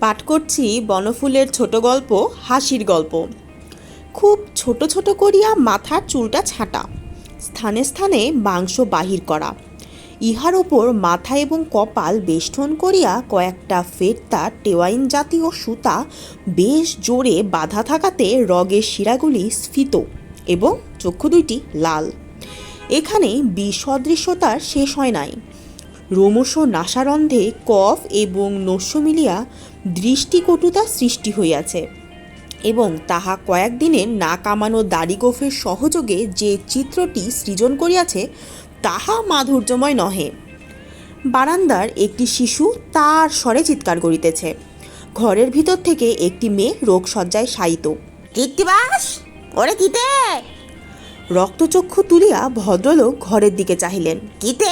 পাঠ করছি বনফুলের ছোট গল্প, হাসির গল্প। খুব ছোট ছোট করিয়া মাথার চুলটা ছাঁটা, স্থানে স্থানে মাংস বাহির করা। ইহার ওপর মাথা এবং কপাল বেষ্টন করিয়া কয়েকটা ফেরতা, টেওয়াইন জাতীয় সুতা বেশ জোরে বাঁধা থাকাতে রগের শিরাগুলি স্ফীত এবং চক্ষু দুইটি লাল। এখানে বিসদৃশ্যতার শেষ হয় নাই। রোমশ নাসারন্ধে কফ এবং নস্য মিলিয়া দৃষ্টিকটুতা সৃষ্টি হইয়াছে এবং তাহা কয়েকদিনের না কামানো দাড়িগোফের সহযোগে যে চিত্রটি সৃজন করিয়াছে, তাহা মাধুর্যময় নহে। বারান্দার একটি শিশু তার স্বরে চিৎকার করিতেছে। ঘরের ভিতর থেকে একটি মেয়ে রোগসজ্জায় শায়িত। কীর্তিবাস ওরে কিতে? রক্তচক্ষু তুলিয়া ভদ্রলোক ঘরের দিকে চাহিলেন। কিতে?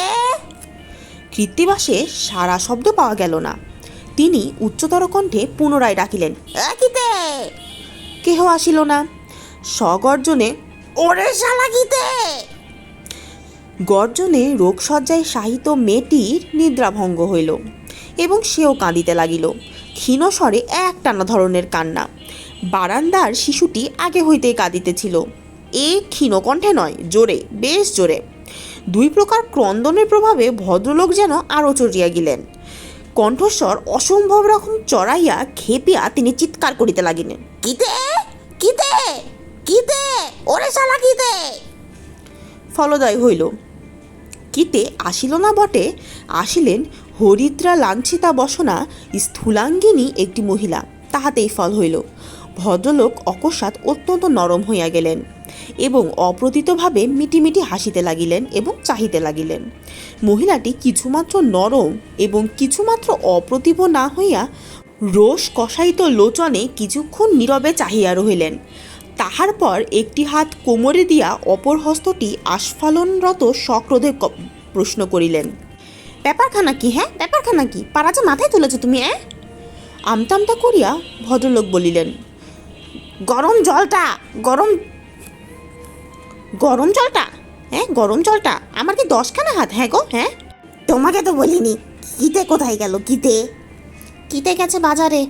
কৃত্তিবাসে সারা শব্দ পাওয়া গেল না। তিনি উচ্চতর কণ্ঠে পুনরায় ডাকিলেন কেহ আসিল না? সগর্জনে। ওরে শালাকিতে গর্জনে রোগসজ্জায় সাহিত মেয়েটির নিদ্রাভঙ্গ হইল এবং সেও কাঁদিতে লাগিল ক্ষীণস্বরে একটানা ধরনের কান্না। বারান্দার শিশুটি আগে হইতেই কাঁদিতেছিল, এ ক্ষীণকণ্ঠে নয়, জোরে, বেশ জোরে। দুই প্রকার ক্রন্দনের প্রভাবে ভদ্রলোক যেন আরও চড়িয়া গেলেন। কণ্ঠস্বর অসম্ভব রকম চড়াইয়া খেপিয়া তিনি চিৎকার করিতে লাগিলেন। কিতে? কিতে? কিতে? ওরে শালা কিতে? ফলদায় হইল। কিতে আসিল না বটে? আসিলেন হরিদ্রা লাঞ্ছিতা বসনা স্থূলাঙ্গিনী একটি মহিলা। তাহাতেই ফল হইল। ভদ্রলোক অকস্মাৎ অত্যন্ত নরম হইয়া গেলেন। এবং অপ্রতিতভাবে মিটিমিটি হাসিতে লাগিলেন এবং চাহিতে লাগিলেন। মহিলাটি কিছুমাত্র নরম এবং কিছুমাত্র অপ্রতিভ না হইয়া রোষ কষায়িত লোচনে কিছুক্ষণ নীরবে চাহিয়া রহিলেন। তাহার পর একটি হাত কোমরে দিয়া অপর হস্তটি আস্ফালনরত সক্রোধে প্রশ্ন করিলেন, ব্যাপারখানা কি হ্যাঁ? ব্যাপারখানা কি? যে মাথায় তুলেছো তুমি হ্যাঁ আমতামতা করিয়া ভদ্রলোক বলিলেন, গরম জলটা, গরম গরম জলটা? হ্যাঁ গরম জলটা। আমার কি দশখানা হাত? হ্যাঁ গো হ্যাঁ। তোমাকে তো বলিনি কিতে কোথায় গেল কিতে কিতে গেছে বাজারে।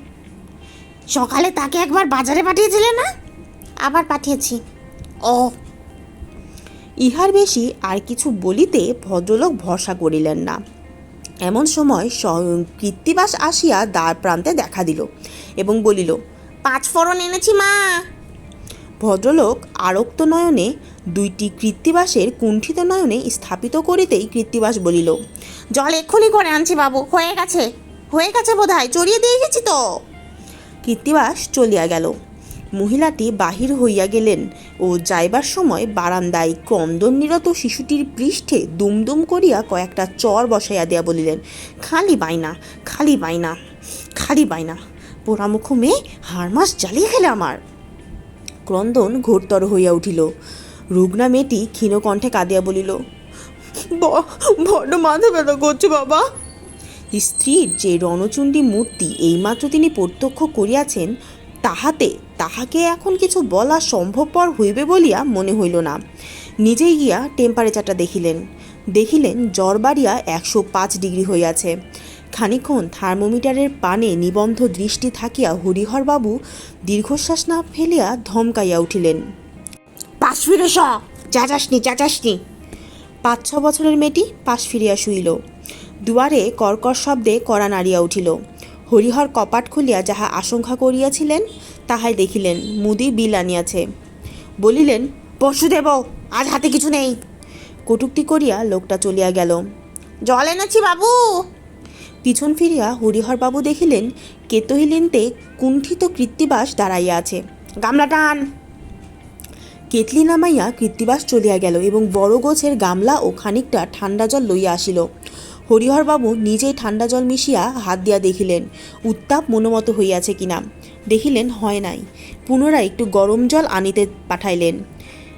সকালে তাকে একবার বাজারে পাঠিয়েছিলে না? আবার পাঠিয়েছি। ও। ইহার বেশি আর কিছু বলিতে ভদ্রলোক ভরসা করিলেন না। এমন সময় স- কৃত্তিবাস আসিয়া দ্বার প্রান্তে দেখা দিল এবং বলিল, পাঁচ ফোড়ন এনেছি মা। ভদ্রলোক আরক্ত নয়নে দুইটি কৃত্তিবাসের কুণ্ঠিত নয়নে স্থাপিত করিতেই কৃত্তিবাস বলিল জল এক্ষুনি করে আনছি বাবু হয়ে গেছে হয়ে গেছে বোধ হয় চড়িয়ে দিয়ে গেছি তো। কৃত্তিবাস চলিয়া গেল। মহিলাটি বাহির হইয়া গেলেন ও যাইবার সময় বারান্দায় ক্রন্দননিরত শিশুটির পৃষ্ঠে দুমদুম করিয়া কয়েকটা চর বসাইয়া দিয়া বলিলেন খালি বাইনা খালি বাইনা খালি বাইনা পোড়ামুখ মেয়ে হাড়মাস জ্বালিয়ে খেলে আমার। ক্রন্দন ঘোরতর হইয়া উঠিল। রুগ্না মেয়েটি ক্ষীণকণ্ঠে কাঁদিয়া বলিল বড্ড মাথা ব্যথা করছে বাবা। স্ত্রীর যে রণচণ্ডী মূর্তি এইমাত্র তিনি প্রত্যক্ষ করিয়াছেন, তাহাতে তাহাকে এখন কিছু বলা সম্ভবপর হইবে বলিয়া মনে হইল না। নিজেই গিয়া টেম্পারেচারটা দেখিলেন। দেখিলেন জ্বর বাড়িয়া একশো পাঁচ ডিগ্রি হইয়াছে। খানিক্ষণ থার্মোমিটারের পানে নিবন্ধ দৃষ্টি থাকিয়া হরিহরবাবু দীর্ঘশ্বাস না ফেলিয়া ধমকাইয়া উঠিলেন পাশ ফিরে স চাচাসনি চাচাসনি পাঁচ ছ বছরের মেয়েটি পাশ ফিরিয়া শুইল। দুয়ারে কর্কর শব্দে কড়া নাড়িয়া উঠিল। হরিহর কপাট খুলিয়া যাহা আশঙ্কা করিয়াছিলেন তাহাই দেখিলেন মুদি বিল আনিয়াছে। বলিলেন পরশু দেব আজ হাতে কিছু নেই। কটুক্তি করিয়া লোকটা চলিয়া গেল। জল এনেছি বাবু! পিছন ফিরিয়া হরিহরবাবু দেখিলেন, কেতহিলেন্তে কুণ্ঠিত কৃত্তিবাস দাঁড়াইয়া আছে। গামলা টান! কেতলি নামাইয়া কৃত্তিবাস চলিয়া গেল এবং বড় গোছের গামলা ও খানিকটা ঠান্ডা জল লইয়া আসিল। হরিহরবাবু নিজেই ঠান্ডা জল মিশিয়া হাত দিয়া দেখিলেন, উত্তাপ মনোমত হইয়াছে কিনা। দেখিলেন হয় নাই। পুনরায় একটু গরম জল আনিতে পাঠাইলেন।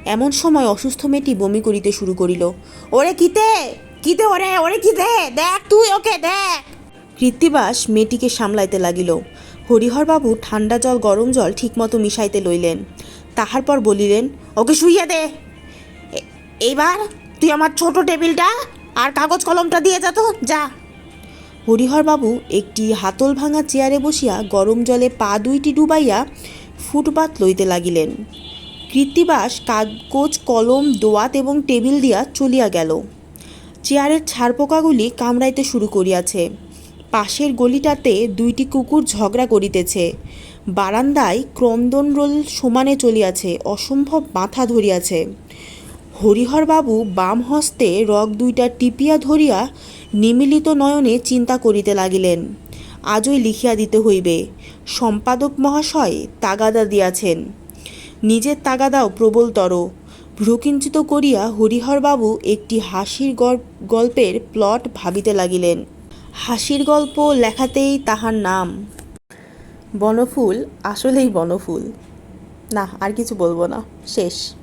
এমন সময় অসুস্থ মেয়েটি বমি করিতে শুরু করিল। ওরে কিতে? কিতে ওরে? ওরে কিতে? দেখ তুই ওকে, দেখ! কৃত্তিবাস মেয়েটিকে সামলাইতে লাগিল। হরিহরবাবু ঠান্ডা জল, গরম জল ঠিকমতো মিশাইতে লইলেন। তাহার পর বলিলেন, ওকে শুইয়ে দে। এইবার তুই আমার ছোট টেবিলটা আর কাগজ কলমটা দিয়ে যা তো, যা। হরিহরবাবু একটি হাতল ভাঙা চেয়ারে বসিয়া গরম জলে পা দুইটি ডুবাইয়া ফুটপাত লইতে লাগিলেন। কৃত্তিবাস কাগজ কলম, দোয়াত এবং টেবিল দিয়া চলিয়া গেল। চেয়ারের ছারপোকাগুলি কামড়াইতে শুরু করিয়াছে। পাশের গলিটাতে দুইটি কুকুর ঝগড়া করিতেছে। বারান্দায় ক্রন্দন রোল সমানে চলিয়াছে, অসম্ভব মাথা ধরিয়াছে। হরিহরবাবু বাম হস্তে রগ দুইটা টিপিয়া ধরিয়া নিমিলিত নয়নে চিন্তা করিতে লাগিলেন। আজই লিখিয়া দিতে হইবে, সম্পাদক মহাশয় তাগাদা দিয়াছেন। নিজের তাগাদাও প্রবলতর। ভ্রুকিঞ্চিত করিয়া হরিহরবাবু একটি হাসির গল- গল্পের প্লট ভাবিতে লাগিলেন। হাসির গল্প লেখাতেই তাহার নাম। বনফুল আসলেই বনফুল। না, আর কিছু বলব না। শেষ।